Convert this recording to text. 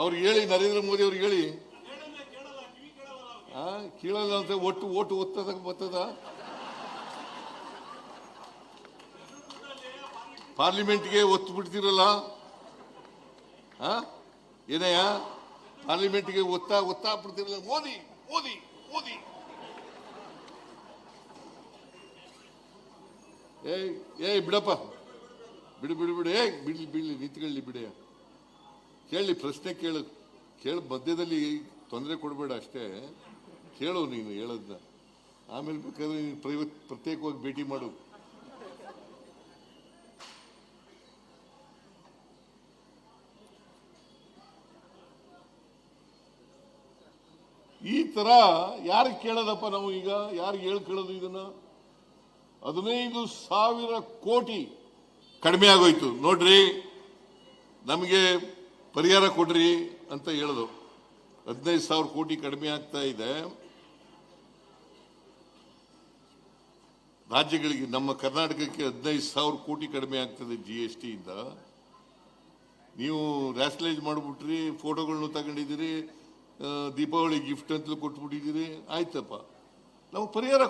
ಅವ್ರಿಗೆ ಹೇಳಿ, ನರೇಂದ್ರ ಮೋದಿ ಅವ್ರಿಗೆ ಹೇಳಿ. ಕೇಳಲ್ಲ ಅಂತ ಒಟ್ಟು ಓಟು ಒತ್ತದ ಬರ್ತದ ಪಾರ್ಲಿಮೆಂಟ್ಗೆ ಒತ್ತು ಬಿಡ್ತಿರಲ್ಲ? ಏನಯ್ಯ ಪಾರ್ಲಿಮೆಂಟ್ಗೆ ಒತ್ತಾ ಒತ್ತಾ ಬಿಡ್ತಿರಲ್ಲ ಮೋದಿ ಮೋದಿ ಮೋದಿ. ಏಯ್ ಏಯ್, ಬಿಡಪ್ಪ. ಬಿಡು ಬಿಡು ಬಿಡು. ಏಯ್, ಬಿಡ್ಲಿ ಬಿಡ್ಲಿ, ನಿಂತ್ಕೊಳ್ಳಿ ಬಿಡಿ. ಕೇಳಿ, ಪ್ರಶ್ನೆ ಕೇಳು. ಕೇಳಿ, ಮಧ್ಯದಲ್ಲಿ ತೊಂದರೆ ಕೊಡಬೇಡ ಅಷ್ಟೇ. ಕೇಳು ನೀನು ಹೇಳೋದನ್ನ ಆಮೇಲೆ ಬೇಕಾದ್ರೆ ನೀನು ಪ್ರೈವೇಟ್, ಪ್ರತ್ಯೇಕವಾಗಿ ಭೇಟಿ ಮಾಡು. ಈ ತರ ಯಾರು ಕೇಳೋದಪ್ಪ ನಾವು ಈಗ? ಯಾರಿಗೆ ಹೇಳಿ ಕೇಳೋದು ಇದನ್ನ? ಹದಿನೈದು ಸಾವಿರ ಕೋಟಿ ಕಡಿಮೆ ಆಗೋಯ್ತು. ನೋಡ್ರಿ, ನಮಗೆ ಪರಿಹಾರ ಕೊಡ್ರಿ ಅಂತ ಹೇಳೋದು. ಹದಿನೈದು ಸಾವಿರ ಕೋಟಿ ಕಡಿಮೆ ಆಗ್ತಾ ಇದೆ. ರಾಜ್ಯಗಳಿಗೆ, ನಮ್ಮ ಕರ್ನಾಟಕಕ್ಕೆ ಹದಿನೈದು ಸಾವಿರ ಕೋಟಿ ಕಡಿಮೆ ಆಗ್ತದೆ ಜಿ ಎಸ್ ಟಿಯಿಂದ ನೀವು ರ್ಯಾಷನಲೈಸ್ ಮಾಡಿಬಿಟ್ರಿ ಫೋಟೋಗಳನ್ನು ತಗೊಂಡಿದ್ದೀರಿ ದೀಪಾವಳಿ ಗಿಫ್ಟ್ ಅಂತಲೂ ಕೊಟ್ಬಿಟ್ಟಿದ್ದೀರಿ, ಆಯ್ತಪ್ಪ. ನಾವು ಪರಿಹಾರ